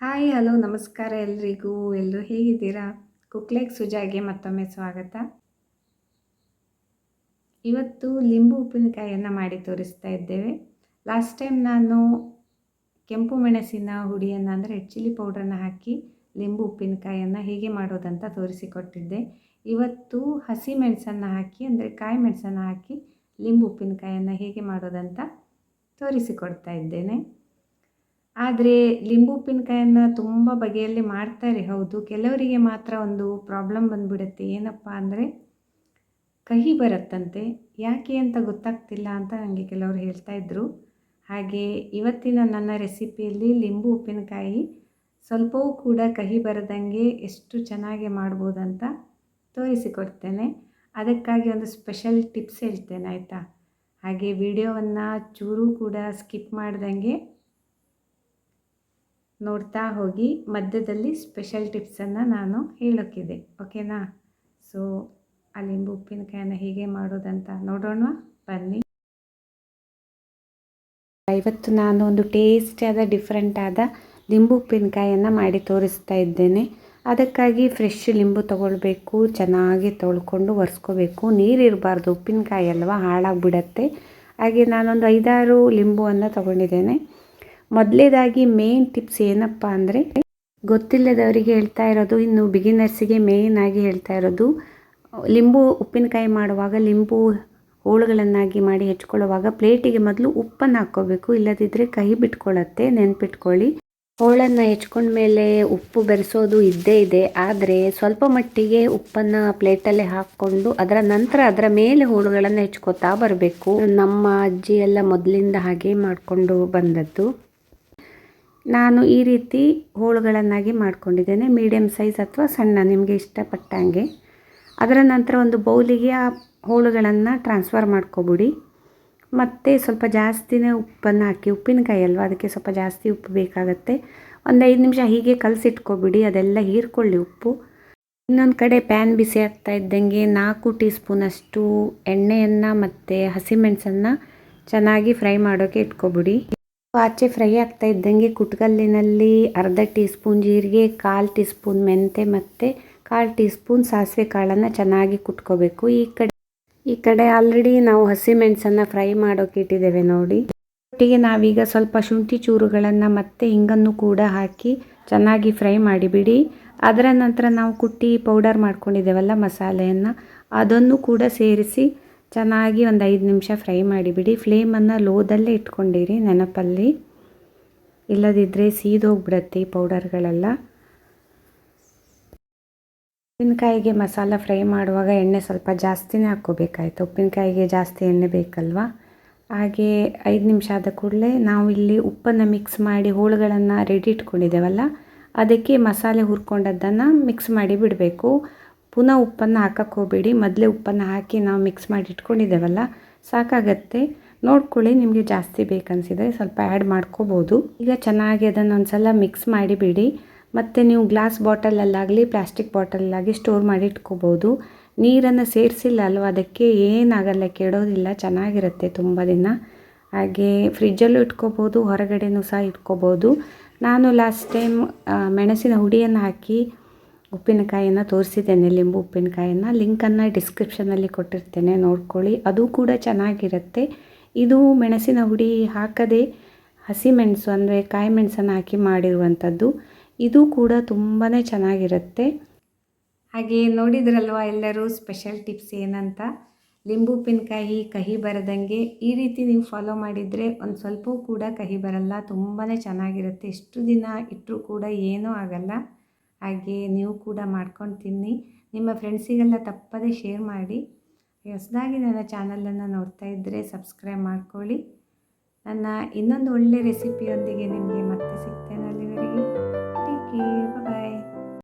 Hi, hello, ನಮಸ್ಕಾರ ಎಲ್ರಿಗೂ. ಎಲ್ಲರೂ ಹೇಗಿದ್ದೀರಾ? ಕುಕ್ಲೇಗ್ ಸುಜಾಗೆ ಮತ್ತೊಮ್ಮೆ ಸ್ವಾಗತ. ಇವತ್ತು ಲಿಂಬು ಉಪ್ಪಿನಕಾಯಿಯನ್ನು ಮಾಡಿ ತೋರಿಸ್ತಾ ಇದ್ದೇವೆ. ಲಾಸ್ಟ್ ಟೈಮ್ ನಾನು ಕೆಂಪು ಮೆಣಸಿನ ಹುಡಿಯನ್ನು, ಅಂದರೆ ಚಿಲ್ಲಿ ಪೌಡ್ರನ್ನು ಹಾಕಿ ಲಿಂಬು ಉಪ್ಪಿನಕಾಯಿಯನ್ನು ಹೇಗೆ ಮಾಡೋದಂತ ತೋರಿಸಿಕೊಟ್ಟಿದ್ದೆ. ಇವತ್ತು ಹಸಿ ಮೆಣಸನ್ನು ಹಾಕಿ, ಅಂದರೆ ಕಾಯಿ ಮೆಣಸನ್ನು ಹಾಕಿ ಲಿಂಬು ಉಪ್ಪಿನಕಾಯಿಯನ್ನು ಹೇಗೆ ಮಾಡೋದಂತ ತೋರಿಸಿಕೊಡ್ತಾ ಇದ್ದೇನೆ. ಆದರೆ ಲಿಂಬು ಉಪ್ಪಿನಕಾಯನ್ನು ತುಂಬ ಬಗೆಯಲ್ಲಿ ಮಾಡ್ತಾರೆ, ಹೌದು. ಕೆಲವರಿಗೆ ಮಾತ್ರ ಒಂದು ಪ್ರಾಬ್ಲಮ್ ಬಂದುಬಿಡುತ್ತೆ. ಏನಪ್ಪ ಅಂದರೆ ಕಹಿ ಬರುತ್ತಂತೆ. ಯಾಕೆ ಅಂತ ಗೊತ್ತಾಗ್ತಿಲ್ಲ ಅಂತ ನನಗೆ ಕೆಲವರು ಹೇಳ್ತಾ ಇದ್ದರು ಹಾಗೆ ಇವತ್ತಿನ ನನ್ನ ರೆಸಿಪಿಯಲ್ಲಿ ಲಿಂಬು ಉಪ್ಪಿನಕಾಯಿ ಸ್ವಲ್ಪವೂ ಕೂಡ ಕಹಿ ಬರದಂಗೆ ಎಷ್ಟು ಚೆನ್ನಾಗಿ ಮಾಡ್ಬೋದಂತ ತೋರಿಸಿಕೊಡ್ತೇನೆ. ಅದಕ್ಕಾಗಿ ಒಂದು ಸ್ಪೆಷಲ್ ಟಿಪ್ಸ್ ಹೇಳ್ತೇನೆ, ಆಯಿತಾ? ಹಾಗೆ ವಿಡಿಯೋವನ್ನು ಚೂರು ಕೂಡ ಸ್ಕಿಪ್ ಮಾಡ್ದಂಗೆ ನೋಡ್ತಾ ಹೋಗಿ ಮಧ್ಯದಲ್ಲಿ ಸ್ಪೆಷಲ್ ಟಿಪ್ಸನ್ನು ನಾನು ಹೇಳೋಕ್ಕಿದೆ ಓಕೆನಾ ಸೊ ಲಿಂಬು ಉಪ್ಪಿನಕಾಯನ್ನು ಹೇಗೆ ಮಾಡೋದಂತ ನೋಡೋಣ, ಬನ್ನಿ. ಇವತ್ತು ನಾನು ಒಂದು ಟೇಸ್ಟಿಯಾದ ಡಿಫ್ರೆಂಟ್ ಆದ ಲಿಂಬು ಉಪ್ಪಿನಕಾಯನ್ನು ಮಾಡಿ ತೋರಿಸ್ತಾ ಇದ್ದೇನೆ. ಅದಕ್ಕಾಗಿ ಫ್ರೆಶ್ ಲಿಂಬು ತೊಗೊಳ್ಬೇಕು, ಚೆನ್ನಾಗಿ ತೊಳ್ಕೊಂಡು ಒರೆಸ್ಕೋಬೇಕು. ನೀರಿರಬಾರ್ದು ಉಪ್ಪಿನಕಾಯಿ ಅಲ್ವಾ ಹಾಳಾಗಿಬಿಡತ್ತೆ. ಹಾಗೆ ನಾನೊಂದು ಐದಾರು ಲಿಂಬುವನ್ನು ತೊಗೊಂಡಿದ್ದೇನೆ. ಮೊದಲೇದಾಗಿ ಮೇನ್ ಟಿಪ್ಸ್ ಏನಪ್ಪ ಅಂದರೆ, ಗೊತ್ತಿಲ್ಲದವರಿಗೆ ಹೇಳ್ತಾ ಇರೋದು, ಇನ್ನು ಬಿಗಿನರ್ಸಿಗೆ ಮೇನ್ ಆಗಿ ಹೇಳ್ತಾ ಇರೋದು, ಲಿಂಬು ಉಪ್ಪಿನಕಾಯಿ ಮಾಡುವಾಗ ಲಿಂಬು ಹೋಳುಗಳನ್ನಾಗಿ ಮಾಡಿ ಹೆಚ್ಕೊಳ್ಳುವಾಗ ಪ್ಲೇಟಿಗೆ ಮೊದಲು ಉಪ್ಪನ್ನು ಹಾಕ್ಕೋಬೇಕು. ಇಲ್ಲದಿದ್ದರೆ ಕಹಿ ಬಿಟ್ಕೊಳ್ಳುತ್ತೆ, ನೆನ್ಪಿಟ್ಕೊಳ್ಳಿ. ಹೋಳನ್ನು ಹೆಚ್ಕೊಂಡ ಮೇಲೆ ಉಪ್ಪು ಬೆರೆಸೋದು ಇದ್ದೇ ಇದೆ. ಆದರೆ ಸ್ವಲ್ಪ ಮಟ್ಟಿಗೆ ಉಪ್ಪನ್ನು ಪ್ಲೇಟಲ್ಲೇ ಹಾಕ್ಕೊಂಡು ಅದರ ನಂತರ ಅದರ ಮೇಲೆ ಹೋಳುಗಳನ್ನು ಹೆಚ್ಕೋತಾ ಬರಬೇಕು. ನಮ್ಮ ಅಜ್ಜಿ ಎಲ್ಲ ಮೊದಲಿಂದ ಹಾಗೆ ಮಾಡಿಕೊಂಡು ಬಂದದ್ದು. ನಾನು ಈ ರೀತಿ ಹೋಳುಗಳನ್ನಾಗಿ ಮಾಡ್ಕೊಂಡಿದ್ದೇನೆ. ಮೀಡಿಯಮ್ ಸೈಜ್ ಅಥವಾ ಸಣ್ಣ, ನಿಮಗೆ ಇಷ್ಟಪಟ್ಟಂಗೆ ಅದರ ನಂತರ ಒಂದು ಬೌಲಿಗೆ ಆ ಹೋಳುಗಳನ್ನು ಟ್ರಾನ್ಸ್ಫರ್ ಮಾಡ್ಕೊಬಿಡಿ. ಮತ್ತು ಸ್ವಲ್ಪ ಜಾಸ್ತಿನೇ ಉಪ್ಪನ್ನು ಹಾಕಿ, ಉಪ್ಪಿನಕಾಯಿ ಅಲ್ವಾ, ಅದಕ್ಕೆ ಸ್ವಲ್ಪ ಜಾಸ್ತಿ ಉಪ್ಪು ಬೇಕಾಗತ್ತೆ. ಒಂದು ಐದು ನಿಮಿಷ ಹೀಗೆ ಕಲಸಿಟ್ಕೊಬಿಡಿ, ಅದೆಲ್ಲ ಹೀರ್ಕೊಳ್ಳಿ ಉಪ್ಪು. ಇನ್ನೊಂದು ಕಡೆ ಪ್ಯಾನ್ ಬಿಸಿ ಆಗ್ತಾ ಇದ್ದಂಗೆ ನಾಲ್ಕು ಟೀ ಸ್ಪೂನಷ್ಟು ಎಣ್ಣೆಯನ್ನು ಮತ್ತು ಹಸಿಮೆಣಸನ್ನು ಚೆನ್ನಾಗಿ ಫ್ರೈ ಮಾಡೋಕ್ಕೆ ಇಟ್ಕೊಬಿಡಿ. ಆಚೆ ಫ್ರೈ ಆಗ್ತಾ ಇದ್ದಂಗೆ ಕುಟ್ಗಲ್ಲಿನಲ್ಲಿ ಅರ್ಧ ಟೀ ಸ್ಪೂನ್ ಜೀರಿಗೆ, ಕಾಲು ಟೀ ಸ್ಪೂನ್ ಮೆಂತೆ ಮತ್ತು ಕಾಲು ಟೀ ಸ್ಪೂನ್ ಸಾಸಿವೆ ಕಾಳನ್ನು ಚೆನ್ನಾಗಿ ಕುಟ್ಕೋಬೇಕು. ಈ ಕಡೆ ಈ ಕಡೆ ಆಲ್ರೆಡಿ ನಾವು ಹಸಿಮೆಣಸನ್ನು ಫ್ರೈ ಮಾಡೋಕೆ ಇಟ್ಟಿದ್ದೇವೆ ನೋಡಿ. ಒಟ್ಟಿಗೆ ನಾವೀಗ ಸ್ವಲ್ಪ ಶುಂಠಿ ಚೂರುಗಳನ್ನು ಮತ್ತು ಹಿಂಗನ್ನು ಕೂಡ ಹಾಕಿ ಚೆನ್ನಾಗಿ ಫ್ರೈ ಮಾಡಿಬಿಡಿ. ಅದರ ನಂತರ ನಾವು ಕುಟ್ಟಿ ಪೌಡರ್ ಮಾಡ್ಕೊಂಡಿದ್ದೇವಲ್ಲ ಮಸಾಲೆಯನ್ನು, ಅದನ್ನು ಕೂಡ ಸೇರಿಸಿ ಚೆನ್ನಾಗಿ ಒಂದು ಐದು ನಿಮಿಷ ಫ್ರೈ ಮಾಡಿಬಿಡಿ ಫ್ಲೇಮನ್ನು ಲೋದಲ್ಲೇ ಇಟ್ಕೊಂಡಿರಿ ನೆನಪಲ್ಲಿ. ಇಲ್ಲದಿದ್ದರೆ ಸೀದೋಗ್ಬಿಡತ್ತೆ ಈ ಪೌಡರ್ಗಳೆಲ್ಲ. ಉಪ್ಪಿನಕಾಯಿಗೆ ಮಸಾಲ ಫ್ರೈ ಮಾಡುವಾಗ ಎಣ್ಣೆ ಸ್ವಲ್ಪ ಜಾಸ್ತಿನೇ ಹಾಕ್ಕೋಬೇಕಾಯ್ತು. ಉಪ್ಪಿನಕಾಯಿಗೆ ಜಾಸ್ತಿ ಎಣ್ಣೆ ಬೇಕಲ್ವಾ? ಹಾಗೆ ಐದು ನಿಮಿಷ ಆದ ಕೂಡಲೇ ನಾವು ಇಲ್ಲಿ ಉಪ್ಪನ್ನು ಮಿಕ್ಸ್ ಮಾಡಿ ಹೋಳುಗಳನ್ನು ರೆಡಿ ಇಟ್ಕೊಂಡಿದ್ದೇವಲ್ಲ, ಅದಕ್ಕೆ ಮಸಾಲೆ ಹುರ್ಕೊಂಡದ್ದನ್ನು ಮಿಕ್ಸ್ ಮಾಡಿ ಬಿಡಬೇಕು. ಪುನಃ ಉಪ್ಪನ್ನು ಹಾಕಕ್ಕೆ ಹೋಗಬೇಡಿ ಮೊದಲೇ ಉಪ್ಪನ್ನು ಹಾಕಿ ನಾವು ಮಿಕ್ಸ್ ಮಾಡಿ ಇಟ್ಕೊಂಡಿದ್ದೇವಲ್ಲ, ಸಾಕಾಗತ್ತೆ. ನೋಡ್ಕೊಳ್ಳಿ, ನಿಮಗೆ ಜಾಸ್ತಿ ಬೇಕನ್ಸಿದ್ರೆ ಸ್ವಲ್ಪ ಆ್ಯಡ್ ಮಾಡ್ಕೋಬೋದು. ಈಗ ಚೆನ್ನಾಗಿ ಅದನ್ನು ಒಂದು ಸಲ ಮಿಕ್ಸ್ ಮಾಡಿಬಿಡಿ. ಮತ್ತು ನೀವು ಗ್ಲಾಸ್ ಬಾಟಲಲ್ಲಾಗಲಿ ಪ್ಲಾಸ್ಟಿಕ್ ಬಾಟಲಲ್ಲಾಗಿ ಸ್ಟೋರ್ ಮಾಡಿ ಇಟ್ಕೋಬೋದು. ನೀರನ್ನು ಸೇರಿಸಿಲ್ಲ ಅಲ್ವ, ಅದಕ್ಕೆ ಏನಾಗಲ್ಲ, ಕೆಡೋದಿಲ್ಲ, ಚೆನ್ನಾಗಿರುತ್ತೆ ತುಂಬ ದಿನ. ಹಾಗೆ ಫ್ರಿಜ್ಜಲ್ಲೂ ಇಟ್ಕೋಬೋದು, ಹೊರಗಡೆನೂ ಸಹ ಇಟ್ಕೋಬೋದು. ನಾನು ಲಾಸ್ಟ್ ಟೈಮ್ ಮೆಣಸಿನ ಹುಡಿಯನ್ನು ಹಾಕಿ ಉಪ್ಪಿನಕಾಯಿಯನ್ನು ತೋರಿಸಿದ್ದೇನೆ, ಲಿಂಬು ಉಪ್ಪಿನಕಾಯಿಯನ್ನು. ಲಿಂಕನ್ನು ಡಿಸ್ಕ್ರಿಪ್ಷನಲ್ಲಿ ಕೊಟ್ಟಿರ್ತೇನೆ, ನೋಡ್ಕೊಳ್ಳಿ. ಅದು ಕೂಡ ಚೆನ್ನಾಗಿರುತ್ತೆ. ಇದು ಮೆಣಸಿನ ಹುಡಿ ಹಾಕದೆ ಹಸಿಮೆಣಸು ಅಂದರೆ ಕಾಯಿ ಮೆಣಸನ್ನು ಹಾಕಿ ಮಾಡಿರುವಂಥದ್ದು. ಇದು ಕೂಡ ತುಂಬಾ ಚೆನ್ನಾಗಿರುತ್ತೆ. ಹಾಗೆ ನೋಡಿದ್ರಲ್ವ ಎಲ್ಲರೂ ಸ್ಪೆಷಲ್ ಟಿಪ್ಸ್ ಏನಂತ? ಲಿಂಬು ಉಪ್ಪಿನಕಾಯಿ ಕಹಿ ಬರದಂಗೆ ಈ ರೀತಿ ನೀವು ಫಾಲೋ ಮಾಡಿದರೆ ಒಂದು ಸ್ವಲ್ಪ ಕೂಡ ಕಹಿ ಬರಲ್ಲ. ತುಂಬಾ ಚೆನ್ನಾಗಿರುತ್ತೆ. ಎಷ್ಟು ದಿನ ಇಟ್ಟರೂ ಕೂಡ ಏನೂ ಆಗಲ್ಲ. ಹಾಗೆ ನೀವು ಕೂಡ ಮಾಡ್ಕೊಂಡು ತಿನ್ನಿ ನಿಮ್ಮ ಫ್ರೆಂಡ್ಸಿಗೆಲ್ಲ ತಪ್ಪದೇ ಶೇರ್ ಮಾಡಿ. ಹೊಸದಾಗಿ ನನ್ನ ಚಾನಲನ್ನು ನೋಡ್ತಾ ಇದ್ದರೆ ಸಬ್ಸ್ಕ್ರೈಬ್ ಮಾಡ್ಕೊಳ್ಳಿ. ನನ್ನ ಇನ್ನೊಂದು ಒಳ್ಳೆ ರೆಸಿಪಿಯೊಂದಿಗೆ ನಿಮಗೆ ಮತ್ತೆ ಸಿಗ್ತೇನೆ ಅಲ್ಲಿವರೆಗೆ. Take care